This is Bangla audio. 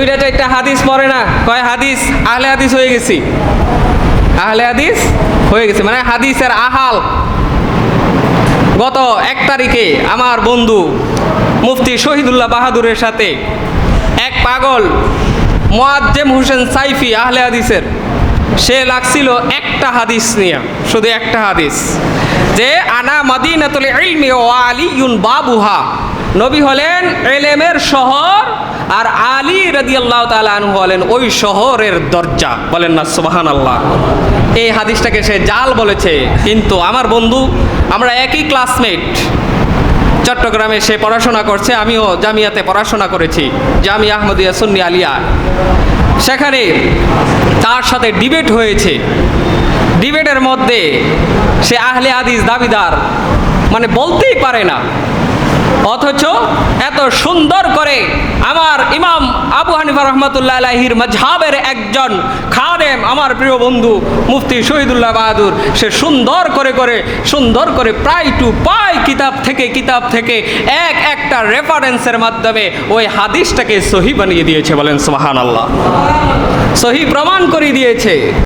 দুইটা চারটা হাদিস পড়ে না। কয় হাদিস? আহলে হাদিস হয়ে গেছি। আহলে হাদিস হয়ে গেছে। মানে হাদিসের আহাল। গত এক তারিখে আমার বন্ধু মুফতি শহীদুল্লাহ বাহাদুরের সাথে এক পাগল মোয়াজ্জেম হোসেন সাইফি আহলে হাদিসের, সে লাগছিল একটা হাদিস নিয়ে, শুধু একটা হাদিস। যে, আনা মাদিনাতুল ইলমি ও আলিউন বাবুহা। নবী হলেন এলেমের শহর আর আলী রাদিয়াল্লাহু তাআলা আনহু হলেন ওই শহরের দরজা। বলেন না সোহান আল্লাহ এই হাদিসটাকে সে জাল বলেছে। কিন্তু আমার বন্ধু, আমরা একই ক্লাসমেট চট্টগ্রামে সে পড়াশোনা করছে, আমিও জামিয়াতে পড়াশোনা করেছি জামিয়া আহমদিয়া সুন্নি আলিয়া। সেখানে তার সাথে ডিবেট হয়েছে। ডিবেটের মধ্যে সে আহলে হাদিস দাবিদার মানে বলতেই পারে না। অথচ এত সুন্দর করে আমার ইমাম আবু হানিফা রহমতুল্লাহ আলাহির মজহাবের একজন খাদেম আমার প্রিয় বন্ধু মুফতি শহীদুল্লাহ বাহাদুর, সে সুন্দর করে করে, সুন্দর করে প্রায় টু পাই কিতাব থেকে কিতাব থেকে এক একটা রেফারেন্সের মাধ্যমে ওই হাদিসটাকে সহি বানিয়ে দিয়েছে বলেন সোহান আল্লাহ সহি প্রমাণ করে দিয়েছে।